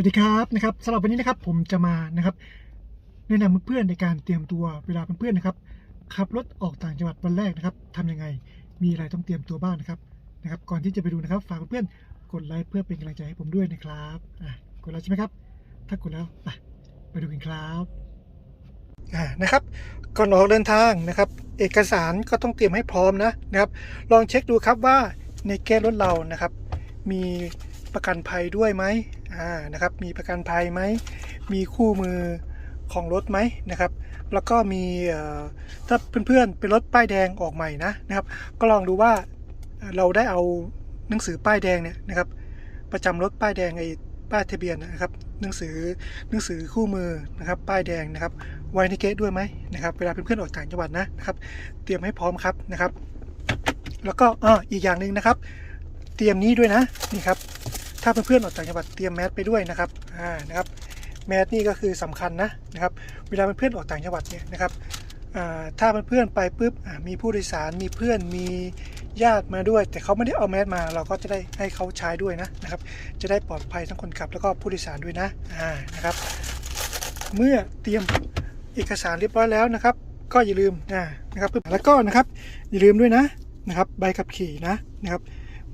วัสดีครับนะครับสำหรับวันนี้นะครับผมจะมานะครับ แนะนำเพื่อนในการเตรียมตัวเวลาเพื่อนๆนะครับขับรถออกต่างจังหวัดวันแรกนะครับทำยังไงมีอะไรต้องเตรียมตัวบ้างนะครับนะครับ ก่อนที่จะไปดูนะครับฝากเพื่อนๆกดไลค์เพื่อเป็นกำลังใจให้ผมด้วยนะครับอะกดแล้วใช่ไหมครับ ถ้ากดแล้วไปไปดูกันครับอ่านะครับก่อนออกเดินทางนะครับ เอกสารก็ต้องเตรียมให้พร้อมนะนะครับ ลองเช็คดูครับว่าในแก้รถเรานะครับ มี ประกันภัยด้วยไหมอ่านะครับมีประกันภัยไหม มีคู่มือของรถไหมนะครับ แล้วก็มีถ้าเพื่อนๆเป็นรถป้ายแดงออกใหม่นะนะครับ ก็ลองดูว่าเราได้เอาหนังสือป้ายแดงเนี่ยนะครับ ประจำรถป้ายแดงไอ้ป้ายทะเบียนนะครับหนังสือหนังสือคู่มือนะครับ ป้ายแดงนะครับไว้ในเกตด้วยไหมนะครับ เวลาเพื่อนๆออกต่างจังหวัดนะนะครับ เตรียมให้พร้อมครับนะครับ แล้วก็อ้ออีกอย่างหนึ่งนะครับ เตรียมนี้ด้วยนะนี่ครับ ถ้าเพื่อนๆออกต่างจังหวัดเตรียมแมสไปด้วยนะครับอ่านะครับแมสนี่ก็คือสำคัญนะนะครับเวลาเพื่อนๆออกต่างจังหวัดเนี่ยนะครับอ่าถ้าเพื่อนๆไปปุ๊บอ่ามีผู้โดยสารมีเพื่อนมีญาติมาด้วย แต่เขาไม่ได้เอาแมสมา เราก็จะได้ให้เขาใช้ด้วยนะนะครับ จะได้ปลอดภัยทั้งคนขับแล้วก็ผู้โดยสารด้วยนะอ่านะครับ เมื่อเตรียมเอกสารเรียบร้อยแล้วนะครับ ก็อย่าลืมอ่านะครับแล้วก็นะครับอย่าลืมด้วยนะนะครับ ใบขับขี่นะนะครับ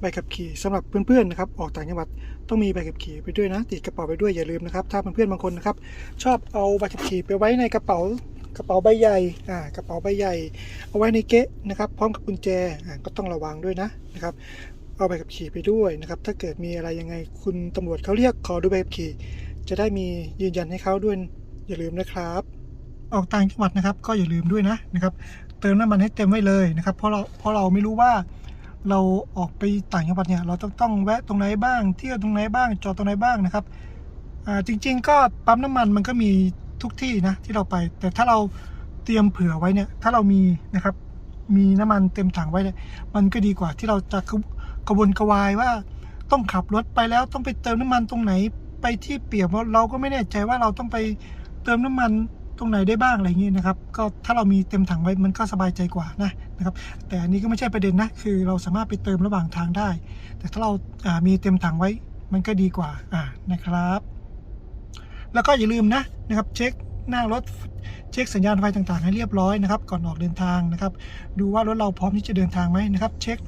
ใบขับขี่สำหรับเพื่อนๆนะครับออกต่างจังหวัดต้องมีใบขับขี่ไปด้วยนะ ติดกระเป๋าไปด้วยอย่าลืมนะครับ ถ้าเพื่อนๆบางคนนะครับ ชอบเอาใบขับขี่ไปไว้ในกระเป๋ากระเป๋าใบใหญ่อ่ากระเป๋าใบใหญ่ เอาไว้ในเก๊ะนะครับ พร้อมกับกุญแจอ่าก็ต้องระวังด้วยนะนะครับ เอาใบขับขี่ไปด้วยนะครับ ถ้าเกิดมีอะไรยังไงคุณตำรวจเขาเรียกขอดูใบขับขี่ จะได้มียืนยันให้เขาด้วย อย่าลืมนะครับ ออกต่างจังหวัดนะครับ ก็อย่าลืมด้วยนะนะครับ เติมน้ำมันให้เต็มไว้เลยนะครับ เพราะเราเพราะเราไม่รู้ว่า เราออกไปต่างจังหวัดเนี่ยเราต้องต้องแวะตรงไหนบ้าง เที่ยวตรงไหนบ้าง จอดตรงไหนบ้างนะครับอ่าจริง ๆ ก็ปั๊มน้ำมันมันก็มีทุกที่นะที่เราไป แต่ถ้าเราเตรียมเผื่อไว้เนี่ยถ้าเรามีนะครับมีน้ำมันเต็มถังไว้เนี่ยมันก็ดีกว่าที่เราจะกระวนกระวายว่าต้องขับรถไปแล้วต้องไปเติมน้ำมันตรงไหนไปที่เปียกเพราะเราก็ไม่แน่ใจว่าเราต้องไปเติมน้ำมัน ตรงไหนได้บ้างอะไรอย่างนี้นะครับ ก็ถ้าเรามีเต็มถังไว้มันก็สบายใจกว่านะนะครับ แต่อันนี้ก็ไม่ใช่ประเด็นนะ คือเราสามารถไปเติมระหว่างทางได้ แต่ถ้าเราามีเต็มถังไว้มันก็ดีกว่าอ่านะครับ แล้วก็อย่าลืมนะนะครับเช็คหน้ารถเช็คสัญญาณไฟต่างๆ ให้เรียบร้อยนะครับ ก่อนออกเดินทางนะครับ ดูว่ารถเราพร้อมที่จะเดินทางไหมนะครับ เช็ค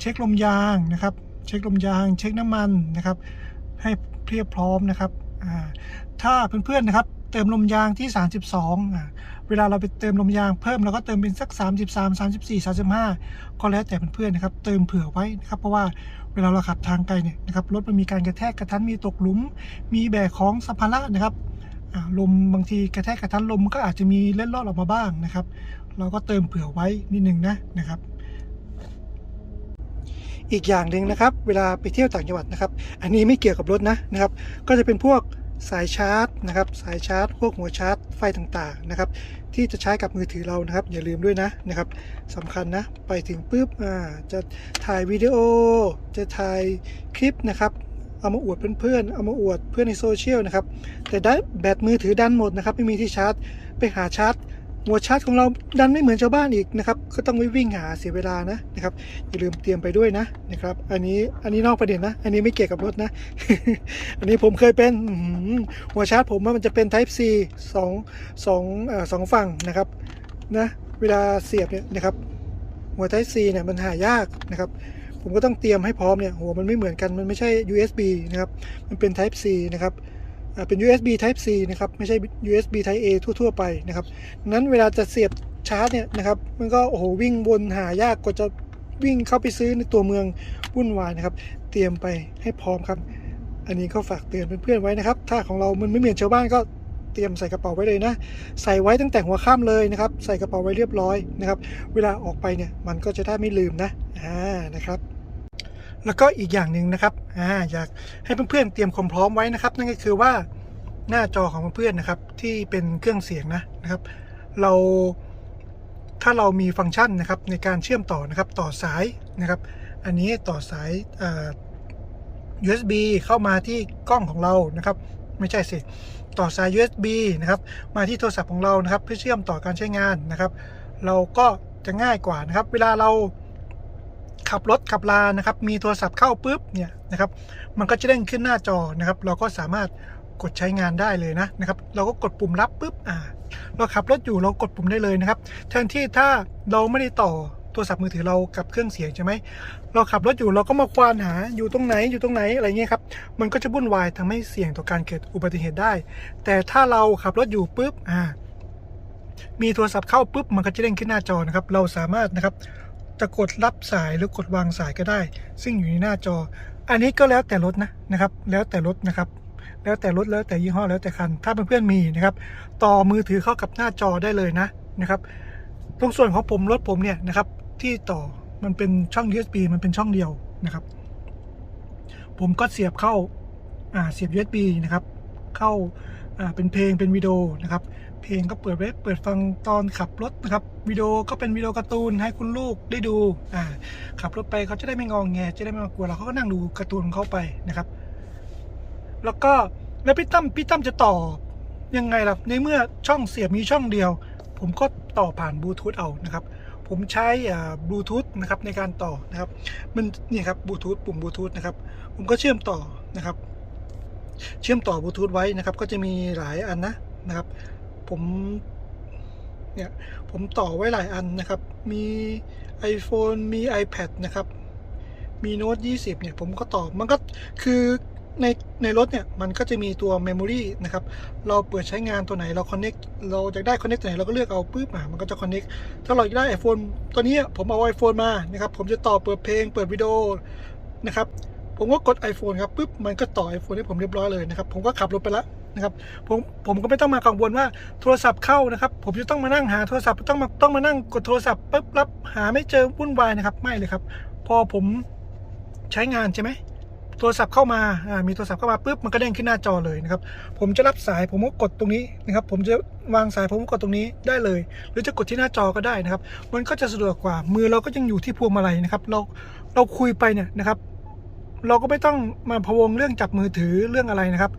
เช็คลมยางนะครับ เช็คลมยาง เช็คน้ำมันนะครับ ให้เพียบพร้อมนะครับถ้าเพื่อนๆนะครับ เติมลมยางที่ 32อ่าเวลาเราไปเติมลมยางเพิ่มเราก็เติมเป็นสัก 33 34 35 ก็แล้วแต่เพื่อนๆนะครับ เติมเผื่อไว้นะครับ เพราะว่าเวลาเราขับทางไกลเนี่ยนะครับรถมันมีการกระแทกกระทันมีตกหลุม มีแบกของสัมภาระนะครับลมบางทีกระแทกกระทันลมก็อาจจะมีเล็ดลอดออกมาบ้างนะครับ เราก็เติมเผื่อไว้นิดนึงนะนะครับ อีกอย่างหนึ่งนะครับ เวลาไปเที่ยวต่างจังหวัดนะครับ อันนี้ไม่เกี่ยวกับรถนะนะครับ ก็จะเป็นพวก สายชาร์จนะครับสายชาร์จ พวกหัวชาร์จไฟต่างๆนะครับที่จะใช้กับมือถือเรานะครับ อย่าลืมด้วยนะนะครับสำคัญนะไปถึงปุ๊บอ่าจะถ่ายวิดีโอ จะถ่ายคลิปนะครับเอามาอวดเพื่อนๆ เอามาอวดเพื่อนในโซเชียลนะครับ แต่ได้แบตมือถือดันหมดนะครับ ไม่มีที่ชาร์จ ไปหาชาร์จ หัวชาร์จของเราดันไม่เหมือนชาวบ้านอีกนะครับ ก็ต้องไปวิ่งหาเสียเวลานะนะครับอย่าลืมเตรียมไปด้วยนะนะครับ อันนี้อันนี้นอกประเด็นนะ อันนี้ไม่เกี่ยวกับรถนะ อันนี้ผมเคยเป็นหัวชาร์จผมว่ามันจะเป็น Type C สองสองเอ่อสองฝั่งนะครับนะเวลาเสียบเนี่ยนะครับ หัว Type C เนี่ยมันหายากนะครับผมก็ต้องเตรียมให้พร้อมเนี่ยหัวมันไม่เหมือนกันมันไม่ใช่ USB นะครับ มันเป็น Type C นะครับ เป็น USB Type C นะครับไม่ใช่ USB Type A ทั่ว ๆ ไปนะครับนั้นเวลาจะเสียบชาร์จเนี่ยนะครับมันก็โอ้โหวิ่งวนหายากกว่าจะวิ่งเข้าไปซื้อในตัวเมืองวุ่นวายนะครับ เตรียมไปให้พร้อมครับ อันนี้ก็ฝากเตือนเพื่อนๆไว้นะครับ ถ้าของเรามันไม่เหมือนชาวบ้านก็เตรียมใส่กระเป๋าไว้เลยนะ ใส่ไว้ตั้งแต่หัวค่ำเลยนะครับ ใส่กระเป๋าไว้เรียบร้อยนะครับ เวลาออกไปเนี่ยมันก็จะได้ไม่ลืมนะอ่านะครับ แล้วก็อีกอย่างหนึ่งนะครับอ่าอยากให้เพื่อนๆเตรียมความพร้อมไว้นะครับ นั่นก็คือว่าหน้าจอของเพื่อนๆนะครับ ที่เป็นเครื่องเสียงนะนะครับ เราถ้าเรามีฟังก์ชันนะครับในการเชื่อมต่อนะครับต่อสายนะครับ อันนี้ต่อสาย USB เข้ามาที่กล้องของเรานะครับ ไม่ใช่สิต่อสาย USB นะครับมาที่โทรศัพท์ของเรานะครับ เพื่อเชื่อมต่อการใช้งานนะครับ เราก็จะง่ายกว่านะครับ เวลาเรา ขับรถขับลานะครับ มีโทรศัพท์เข้าปุ๊บเนี่ยนะครับ มันก็จะเด้งขึ้นหน้าจอนะครับ เราก็สามารถกดใช้งานได้เลยนะนะครับ เราก็กดปุ่มรับปุ๊บอ่า เราขับรถอยู่เรากดปุ่มได้เลยนะครับแทนที่ถ้าเราไม่ได้ต่อโทรศัพท์มือถือเรากับเครื่องเสียงใช่ไหม เราขับรถอยู่เราก็มาควานหาอยู่ตรงไหนอยู่ตรงไหนอะไรเงี้ยครับ มันก็จะวุ่นวายทำให้เสี่ยงต่อการเกิดอุบัติเหตุได้ แต่ถ้าเราขับรถอยู่ปุ๊บอ่ามีโทรศัพท์เข้าปุ๊บมันก็จะเด้งขึ้นหน้าจอนะครับ เราสามารถนะครับ จะกดรับสายหรือกดวางสายก็ได้ ซึ่งอยู่ในหน้าจอ อันนี้ก็แล้วแต่รถนะนะครับ แล้วแต่รถนะครับ แล้วแต่รถแล้วแต่ยี่ห้อแล้วแต่คัน ถ้าเพื่อนๆมีนะครับ ต่อมือถือเข้ากับหน้าจอได้เลยนะนะครับตรงส่วนของผมรถผมเนี่ยนะครับ ที่ต่อมันเป็นช่อง USB มันเป็นช่องเดียวนะครับ ผมก็เสียบเข้าอ่าเสียบ USB นะครับ เข้าอ่าเป็นเพลงเป็นวิดีโอนะครับ เพลงก็เปิดไว้เปิดฟังตอนขับรถนะครับวิดีโอก็เป็นวิดีโอการ์ตูนให้คุณลูกได้ดูอ่าขับรถไปเขาจะได้ไม่งองแงจะได้ไม่มากลัวเราเขาก็นั่งดูการ์ตูนของเขาไปนะครับ แล้วก็แล้วพี่ตั้มพี่ตั้มจะต่อยังไงล่ะในเมื่อช่องเสียบมีช่องเดียว ผมก็ต่อผ่านบลูทูธเอานะครับผมใช้บลูทูธนะครับในการต่อนะครับมันนี่ครับบลูทูธปุ่มบลูทูธนะครับผมก็เชื่อมต่อนะครับ เชื่อมต่อบลูทูธไว้นะครับ ก็จะมีหลายอันนะนะครับ ผมเนี่ยผมต่อไว้หลายอันนะครับ มี iPhone มี iPad นะครับ มีโน้ต20 เนี่ย ผมก็ต่อ มันก็คือในในรถเนี่ย มันก็จะมีตัว Memory นะครับ เราเปิดใช้งานตัวไหนเรา Connect เราจะได้ Connect ตัวไหนเราก็เลือกเอาปุ๊บอะมันก็จะ Connect ถ้าเราอยากได้ iPhone ตัวนี้ผมเอา iPhone มานะครับ ผมจะต่อเปิดเพลง เปิดวิดีโอนะครับ ผมก็กด iPhone ครับปุ๊บมันก็ต่อ iPhone ให้ผมเรียบร้อยเลยนะครับ ผมก็ขับรถไปแล้วนะครับผมผมก็ไม่ต้องมากังวลว่าโทรศัพท์เข้านะครับ ผมจะต้องมานั่งหาโทรศัพท์ต้องมาต้องมานั่งกดโทรศัพท์ปุ๊บรับหาไม่เจอวุ่นวายนะครับ ไม่เลยครับ พอผมใช้งานใช่ไหมโทรศัพท์เข้ามาอ่ามีโทรศัพท์เข้ามาปุ๊บมันก็เด้งขึ้นหน้าจอเลยนะครับ ผมจะรับสายผมก็กดตรงนี้นะครับ ผมจะวางสายผมก็กดตรงนี้ได้เลย หรือจะกดที่หน้าจอก็ได้นะครับ มันก็จะสะดวกกว่ามือเราก็ยังอยู่ที่พวงมาลัยนะครับ เราเราคุยไปเนี่ยนะครับ เราก็ไม่ต้องมาพะวงเรื่องจับมือถือเรื่องอะไรนะครับ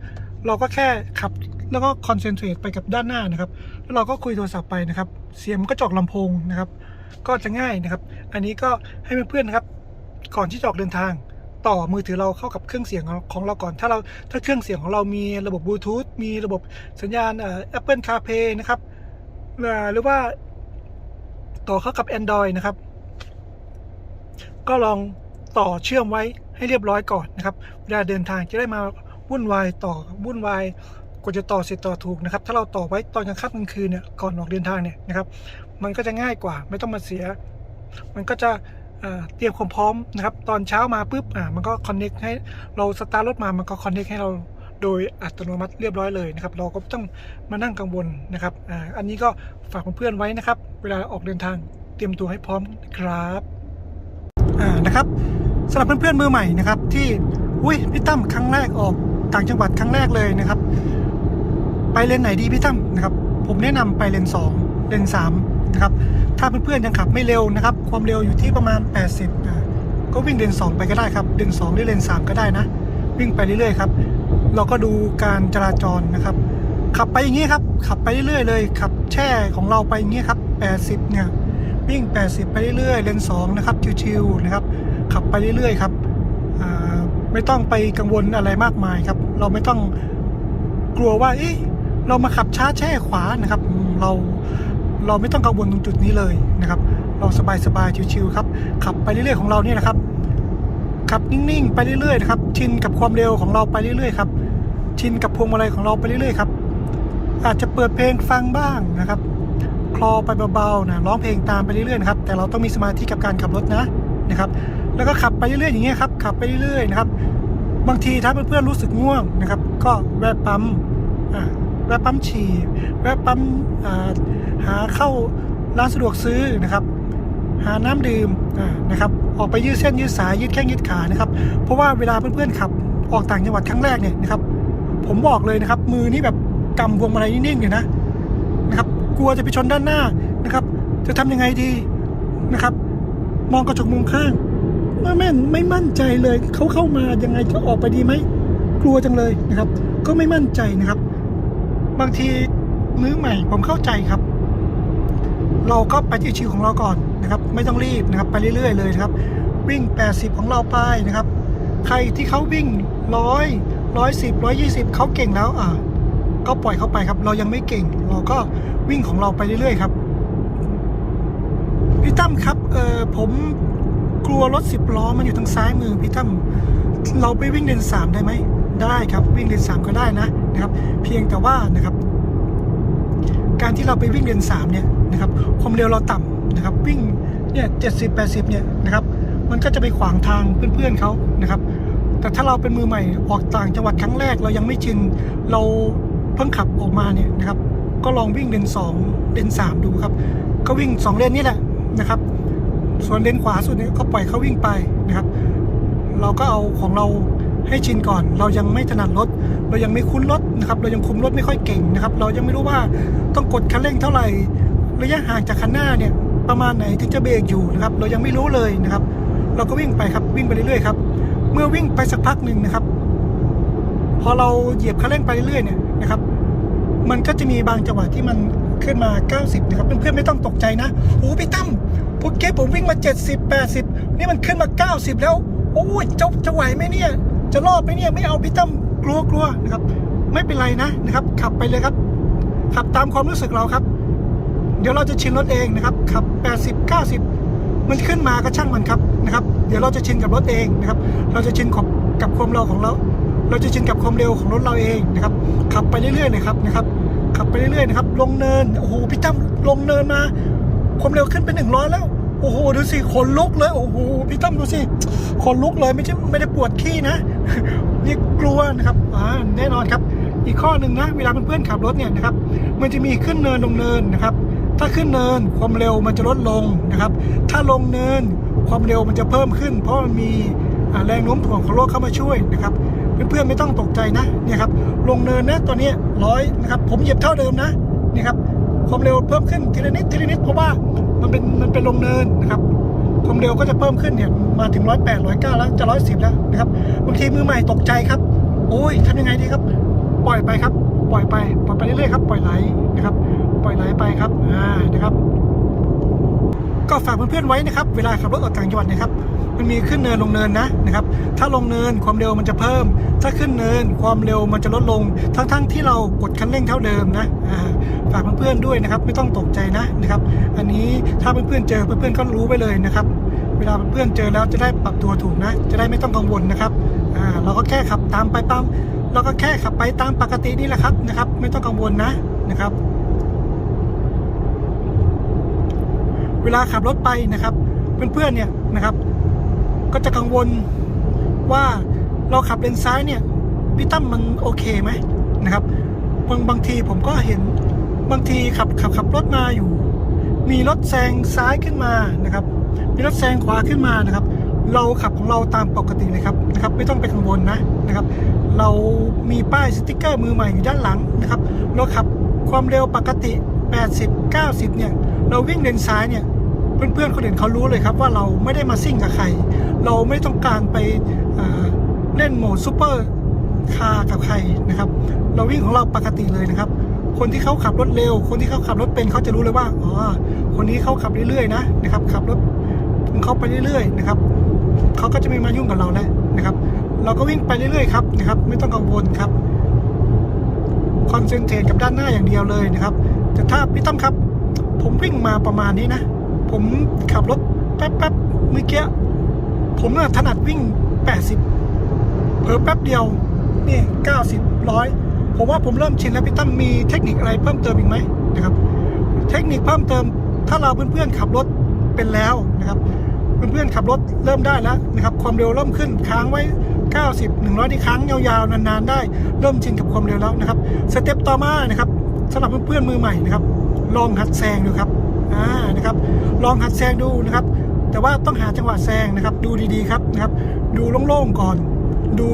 เราก็แค่ขับแล้วก็คอนเซนเทรตไปกับด้านหน้านะครับ แล้วเราก็คุยโทรศัพท์ไปนะครับ เสียงก็จอกลำโพงนะครับ ก็จะง่ายนะครับ อันนี้ก็ให้เพื่อนๆนะครับ ก่อนที่จะออกเดินทาง ต่อมือถือเราเข้ากับเครื่องเสียงของเราก่อน ถ้าเราถ้าเครื่องเสียงของเรามีระบบบลูทูธมีระบบสัญญาณเอ่อ Apple CarPlay นะครับหรือว่าต่อเข้ากับ Android นะครับ ก็ลองต่อเชื่อมไว้ ให้เรียบร้อยก่อนนะครับ เวลาเดินทางจะได้มาวุ่นวายต่อวุ่นวายกว่าจะต่อเสร็จต่อถูกนะครับ ถ้าเราต่อไว้ตอนกลางค่ำกลางคืนเนี่ยก่อนออกเดินทางเนี่ยนะครับ มันก็จะง่ายกว่าไม่ต้องมาเสีย มันก็จะเตรียมความพร้อมนะครับ ตอนเช้ามาปุ๊บอ่ามันก็คอนเน็กให้เราสตาร์ทรถมามันก็คอนเน็กให้เราโดยอัตโนมัติเรียบร้อยเลยนะครับ เราก็ไม่ต้องมานั่งกังวลนะครับอ่าอันนี้ก็ฝากเพื่อนๆไว้นะครับ เวลาออกเดินทางเตรียมตัวให้พร้อมครับอ่านะครับ สำหรับเพื่อนๆมือใหม่นะครับ ที่อุ้ยพี่ตั้มครั้งแรกออกต่างจังหวัดครั้งแรกเลยนะครับ ไปเลนไหนดีพี่ตั้มนะครับผมแนะนำไปเลน2เลน3นะครับถ้าเพื่อนๆยังขับไม่เร็วนะครับ ความเร็วอยู่ที่ประมาณ 80นะก็วิ่งเลน2ไปก็ได้ครับเลน2หรือเลน3ก็ได้นะ วิ่งไปเรื่อยๆครับเราก็ดูการจราจรนะครับ ขับไปอย่างนี้ครับ ขับไปเรื่อยๆเลยขับแช่ของเราไปอย่างนี้ครับ 80 เนี่ยวิ่ง 80 ไปเรื่อยๆเลน2นะครับชิวๆนะครับ ขับไปเรื่อยๆครับไม่ต้องไปกังวลอะไรมากมายครับ เราไม่ต้องกลัวว่าเอ๊ะเรามาขับช้าแช่ขวานะครับ เราเราไม่ต้องกังวลตรงจุดนี้เลยนะครับ เราสบายๆชิวๆครับ ขับไปเรื่อยๆของเราเนี่ยนะครับขับนิ่งๆไปเรื่อยๆนะครับชินกับความเร็วของเราไปเรื่อยๆครับชินกับพวงมาลัยของเราไปเรื่อยๆครับ อาจจะเปิดเพลงฟังบ้างนะครับ คลอไปเบาๆนะร้องเพลงตามไปเรื่อยๆนะครับแต่เราต้องมีสมาธิกับการขับรถนะนะครับ แล้วก็ขับไปเรื่อยๆอย่างเงี้ยครับขับไปเรื่อยๆนะครับ บางทีถ้าเพื่อนๆรู้สึกง่วงนะครับ ก็แวะปั๊มอ่าแวะปั๊มฉี่แวะปั๊มอ่าหาเข้าร้านสะดวกซื้อนะครับ หาน้ำดื่มอ่านะครับ ออกไปยืดเส้นยืดสายยืดแข้งยืดขานะครับ เพราะว่าเวลาเพื่อนๆขับออกต่างจังหวัดครั้งแรกเนี่ยนะครับ ผมบอกเลยนะครับ มือนี่แบบกำพวงมาลัยนิ่งๆเลยนะนะครับ กลัวจะไปชนด้านหน้านะครับ จะทำยังไงดีนะครับ มองกระจกมุมข้าง ไม่ไม่ไม่มั่นใจเลยเขาเข้ามายังไงจะออกไปดีไหมกลัวจังเลยนะครับ ก็ไม่มั่นใจนะครับ บางทีมือใหม่ผมเข้าใจครับ เราก็ไปที่ชิวของเราก่อนนะครับ ไม่ต้องรีบนะครับ ไปเรื่อยๆเลยครับ วิ่ง 80 ของเราไปนะครับ ใครที่เขาวิ่งร้อยร้อยสิบร้อยยี่สิบเขาเก่งแล้วอ่าก็ปล่อยเขาไปครับ เรายังไม่เก่ง เราก็วิ่งของเราไปเรื่อยๆครับพี่ตั้มครับเออผม กลัวรถสิบล้อมันอยู่ทางซ้ายมือพี่ตั้มเราไปวิ่งเลนสามได้ไหมได้ครับวิ่งเลนสามก็ได้นะนะครับ เพียงแต่ว่านะครับ การที่เราไปวิ่งเลนสามเนี่ยนะครับความเร็วเราต่ำนะครับ วิ่งเนี่ยเจ็ดสิบแปดสิบเนี่ยนะครับ มันก็จะไปขวางทางเพื่อนๆเขานะครับ แต่ถ้าเราเป็นมือใหม่ออกต่างจังหวัดครั้งแรกเรายังไม่ชินเราเพิ่งขับออกมาเนี่ยนะครับ ก็ลองวิ่งเลนสองเลนสามดูครับ ก็วิ่งสองเลนนี่แหละนะครับ ส่วนเลนขวาสุดเนี่ยก็ปล่อยเขาวิ่งไปนะครับ เราก็เอาของเราให้ชินก่อน เรายังไม่ถนัดรถ เรายังไม่คุ้นรถนะครับ เรายังคุมรถไม่ค่อยเก่งนะครับ เรายังไม่รู้ว่าต้องกดคันเร่งเท่าไหร่ ระยะห่างจากคันหน้าเนี่ยประมาณไหนถึงจะเบรกอยู่นะครับ เรายังไม่รู้เลยนะครับ เราก็วิ่งไปครับวิ่งไปเรื่อยๆครับ เมื่อวิ่งไปสักพักหนึ่งนะครับ พอเราเหยียบคันเร่งไปเรื่อยๆเนี่ยนะครับ มันก็จะมีบางจังหวะที่มันขึ้นมา 90 นะครับ เพื่อนๆไม่ต้องตกใจนะโอ้พี่ตั้ม พวกเก๊ผมวิ่งมา 70 80 นี่มันขึ้นมา 90 แล้วโอ้ยจะจะไหวไหมเนี่ย จะรอดไหมเนี่ยไม่เอาพี่ตั้มกลัวกลัวนะครับ ไม่เป็นไรนะนะครับ ขับไปเลยครับ ขับตามความรู้สึกเราครับ เดี๋ยวเราจะชินรถเองนะครับ ขับ 80 90 มันขึ้นมาก็ช่างมันครับนะครับ เดี๋ยวเราจะชินกับรถเองนะครับ เราจะชินกับกับความเร็วของเรา เราจะชินกับความเร็วของรถเราเองนะครับ ขับไปเรื่อยๆเลยครับนะครับ ขับไปเรื่อยๆนะครับ ลงเนินโอ้โหพี่ตั้มลงเนินมา ความเร็วขึ้นเป็นหนึ่งร้อยแล้ว โอ้โห ดูสิขนลุกเลย โอ้โห พี่ตั้มดูสิขนลุกเลยไม่ใช่ไม่ได้ปวดขี้นะ นี่กลัวนะครับ อ่า แน่นอนครับ อีกข้อหนึ่งนะ เวลาเพื่อนๆขับรถเนี่ยนะครับ มันจะมีขึ้นเนินลงเนินนะครับ ถ้าขึ้นเนินความเร็วมันจะลดลงนะครับ ถ้าลงเนินความเร็วมันจะเพิ่มขึ้น เพราะมันมีแรงโน้มถ่วงของโลกเข้ามาช่วยนะครับเพื่อนๆไม่ต้องตกใจนะเนี่ยครับลงเนินนะตอนนี้ร้อยนะครับผมเหยียบเท่าเดิมนะนี่ครับ ความเร็วเพิ่มขึ้นทีละนิดทีละนิดเพราะว่ามันเป็นมันเป็นลงเนินนะครับความเร็วก็จะเพิ่มขึ้นเนี่ยมาถึงร้อยแปดร้อยเก้าแล้วจะร้อยสิบแล้วนะครับบางทีมือใหม่ตกใจครับโอ้ยทำยังไงดีครับ ปล่อยไปครับ ปล่อยไปปล่อยไปเรื่อยๆครับ ปล่อยไหลนะครับ ปล่อยไหลไปครับอ่านะครับ ก็ฝากเพื่อนๆไว้นะครับ เวลาขับรถออกต่างจังหวัดนะครับ มันมีขึ้นเนินลงเนินนะนะครับ ถ้าลงเนินความเร็วมันจะเพิ่ม ถ้าขึ้นเนินความเร็วมันจะลดลง ทั้งๆที่เรากดคันเร่งเท่าเดิมนะฝากเพื่อนๆด้วยนะครับ ไม่ต้องตกใจนะนะครับ อันนี้ถ้าเพื่อนๆเจอเพื่อนๆก็รู้ไปเลยนะครับ เวลาเพื่อนๆเจอแล้วจะได้ปรับตัวถูกนะ จะได้ไม่ต้องกังวลนะครับเราก็แค่ขับตามไปตามเราก็แค่ขับไปตามปกตินี่แหละครับนะครับ ไม่ต้องกังวลนะนะครับ เวลาขับรถไปนะครับเพื่อนๆเนี่ยนะครับ ก็จะกังวลว่าเราขับเลนซ้ายเนี่ยพี่ตั้มมันโอเคไหมนะครับบางบางทีผมก็เห็นบางทีขับขับขับรถมาอยู่ มีรถแซงซ้ายขึ้นมานะครับ มีรถแซงขวาขึ้นมานะครับ เราขับของเราตามปกติเลยครับนะครับ ไม่ต้องไปกังวลนะนะครับ เรามีป้ายสติ๊กเกอร์มือใหม่อยู่ด้านหลังนะครับ เราขับความเร็วปกติ 80 90 เนี่ย เราวิ่งเลนซ้ายเนี่ย เพื่อนๆคนอื่นเขารู้เลยครับว่าเราไม่ได้มาซิ่งกับใคร เราไม่ต้องการไปเล่นโหมดซูเปอร์คาร์กับใครนะครับ เราวิ่งของเราปกติเลยนะครับ คนที่เขาขับรถเร็ว คนที่เขาขับรถเป็นเขาจะรู้เลยว่าอ๋อคนนี้เขาขับเรื่อยๆนะนะครับขับรถของเขาไปเรื่อยๆนะครับเขาก็จะไม่มายุ่งกับเราแล้วนะครับ เราก็วิ่งไปเรื่อยๆครับนะครับ ไม่ต้องกังวลครับคอนเซนเทรตกับด้านหน้าอย่างเดียวเลยนะครับแต่ถ้าพี่ตั้มครับ ผมวิ่งมาประมาณนี้นะ ผมขับรถแป๊บๆเมื่อกี้ผมน่ะถนัดวิ่ง 80เพิ่แป๊บเดียวนี่90ร้อยผมว่าผมเริ่มชินแล้วพี่ตั้มมีเทคนิคอะไรเพิ่มเติมอีกไหมนะครับ เทคนิคเพิ่มเติมถ้าเราเพื่อนๆขับรถเป็นแล้วนะครับเพื่อนๆขับรถเริ่มได้แล้วนะครับ ความเร็วเริ่มขึ้นค้างไว้ 90 100 ที่ค้างยาวๆนานๆได้ เริ่มชินกับความเร็วแล้วนะครับสเต็ปต่อมานะครับสำหรับเพื่อนๆมือใหม่นะครับ ลองหัดแซงดูครับ อ่านะครับ ลองหัดแซงดูนะครับ แต่ว่าต้องหาจังหวะแซงนะครับ ดูดีๆครับนะครับ ดูโล่งๆก่อน ดู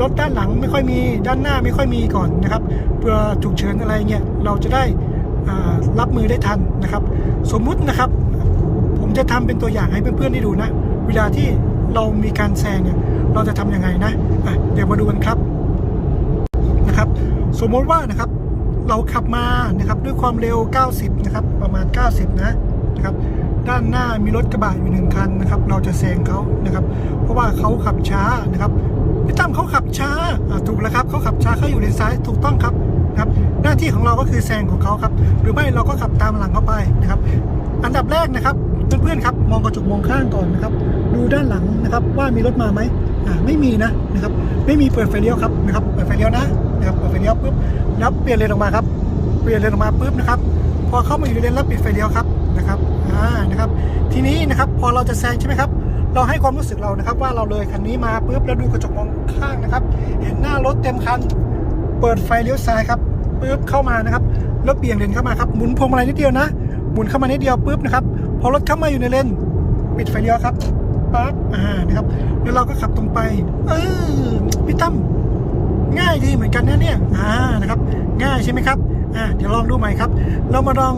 รถด้านหลังไม่ค่อยมีด้านหน้าไม่ค่อยมีก่อนนะครับเพื่อฉุกเฉินอะไรเงี้ยเราจะได้รับมือได้ทันนะครับ สมมุตินะครับ ผมจะทำเป็นตัวอย่างให้เพื่อนๆได้ดูนะ เวลาที่เรามีการแซงเนี่ยเราจะทำยังไงนะะเดี๋ยวมาดูกันครับนะครับ สมมติว่านะครับ เราขับมานะครับด้วยความเร็ว 90 นะครับ ประมาณ 90 นะนะครับ ด้านหน้ามีรถกระบะอยู่หนึ่งคันนะครับ เราจะแซงเขานะครับ เพราะว่าเขาขับช้านะครับพี่ตั้มเขาขับช้าถูกแล้วครับเขาขับช้าเขาอยู่เลนซ้ายถูกต้องครับนะครับหน้าที่ของเราก็คือแซงของเขาครับ หรือไม่เราก็ขับตามหลังเขาไปนะครับ อันดับแรกนะครับเพื่อนๆครับมองกระจกมองข้างก่อนนะครับ ดูด้านหลังนะครับว่ามีรถมาไหม ไม่มีนะนะครับไม่มีเปิดไฟเลี้ยวครับนะครับเปิดไฟเลี้ยวนะนะครับเปิดไฟเลี้ยวปุ๊บแล้วเปลี่ยนเลนออกมาครับเปลี่ยนเลนออกมาปุ๊บนะครับพอเข้ามาอยู่ในเลนแล้วปิดไฟเลี้ยวครับนะครับอ่านะครับทีนี้นะครับพอเราจะแซงใช่ไหมครับเราให้ความรู้สึกเรานะครับ ว่าเราเลยคันนี้มาปุ๊บแล้วดูกระจกมองข้างนะครับ เห็นหน้ารถเต็มคัน เปิดไฟเลี้ยวซ้ายครับปุ๊บเข้ามานะครับแล้วเบี่ยงเลนเข้ามาครับหมุนพวงมาลัยนิดเดียวนะหมุนเข้ามานิดเดียวปุ๊บนะครับพอรถเข้ามาอยู่ในเลนปิดไฟเลี้ยวครับ ปั๊บอ่านะครับแล้วเราก็ขับตรงไปเออพี่ตั้มง่ายดีเหมือนกันนะเนี่ยอ่านะครับ ง่ายใช่ไหมครับอ่าเดี๋ยวลองดูใหม่ครับ เรามาลอง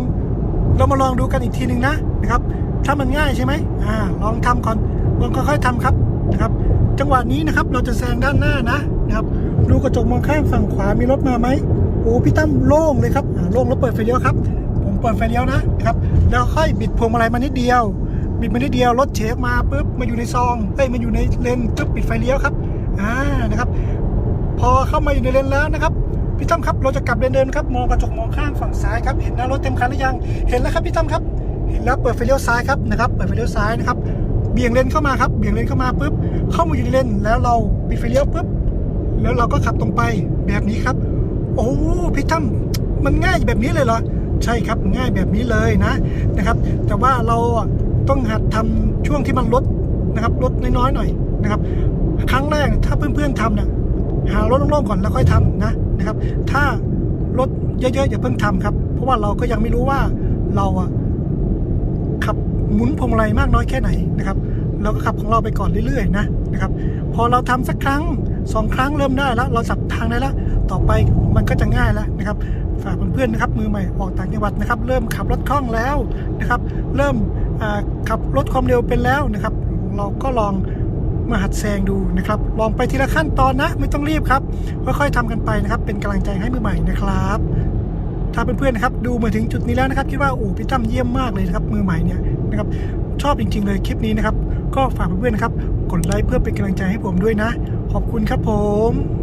เรามาลองดูกันอีกทีหนึ่งนะนะครับ ถ้ามันง่ายใช่ไหมอ่าลองทำก่อนลองค่อยๆทำครับนะครับ จังหวะนี้นะครับเราจะแซงด้านหน้านะนะครับดูกระจกมองข้างฝั่งขวามีรถมาไหมโอ้พี่ตั้มโล่งเลยครับโล่งแล้วเปิดไฟเลี้ยวครับ ผมเปิดไฟเลี้ยวนะนะครับ แล้วค่อยบิดพวงมาลัยมานิดเดียว บิดมานิดเดียวรถเชฟมาปุ๊บมาอยู่ในซองเอ้ยมาอยู่ในเลนปุ๊บปิดไฟเลี้ยวครับอ่านะครับ พอเข้ามาอยู่ในเลนแล้วนะครับพี่ตั้มครับเราจะกลับเลนเดิมครับมองกระจกมองข้างฝั่งซ้ายครับเห็นหน้ารถเต็มคันหรือยังเห็นแล้วครับพี่ตั้มครับ เห็นแล้วเปิดไฟเลี้ยวซ้ายครับนะครับเปิดไฟเลี้ยวซ้ายนะครับเบี่ยงเลนเข้ามาครับเบี่ยงเลนเข้ามาปุ๊บเข้ามาอยู่ในเลนแล้วเราปิดไฟเลี้ยวปุ๊บแล้วเราก็ขับตรงไปแบบนี้ครับ โอ้พี่ตั้มมันง่ายแบบนี้เลยเหรอใช่ครับง่ายแบบนี้เลยนะนะครับ แต่ว่าเรา ต้องหัดทำช่วงที่มันลดนะครับลดน้อยๆหน่อยนะครับ ครั้งแรกถ้าเพื่อนๆทำเนี่ยหารถโล่งๆก่อนแล้วค่อยทำนะนะครับ ถ้ารถเยอะๆอย่าเพิ่งทำครับ เพราะว่าเราก็ยังไม่รู้ว่าเราอะขับหมุนพวงมาลัยมากน้อยแค่ไหนนะครับเราก็ขับของเราไปก่อนเรื่อยๆนะนะครับ พอเราทำสักครั้งสองครั้งเริ่มได้แล้ว เราจับทางได้แล้ว ต่อไปมันก็จะง่ายแล้วนะครับฝากเพื่อนๆนะครับ มือใหม่ออกต่างจังหวัดนะครับ เริ่มขับรถคล่องแล้วนะครับ เริ่ม ขับรถความเร็วเป็นแล้วนะครับ เราก็ลองมาหัดแซงดูนะครับ ลองไปทีละขั้นตอนนะ ไม่ต้องรีบครับ ค่อยๆทำกันไปนะครับ เป็นกำลังใจให้มือใหม่นะครับ ถ้าเพื่อนๆนะครับ ดูมาถึงจุดนี้แล้วนะครับ คิดว่าโอ้พี่ตั้มเยี่ยมมากเลยนะครับมือใหม่เนี่ยนะครับชอบจริง ๆ เลยคลิปนี้นะครับ ก็ฝากเพื่อนๆนะครับ กดไลค์เพื่อเป็นกำลังใจให้ผมด้วยนะ ขอบคุณครับผม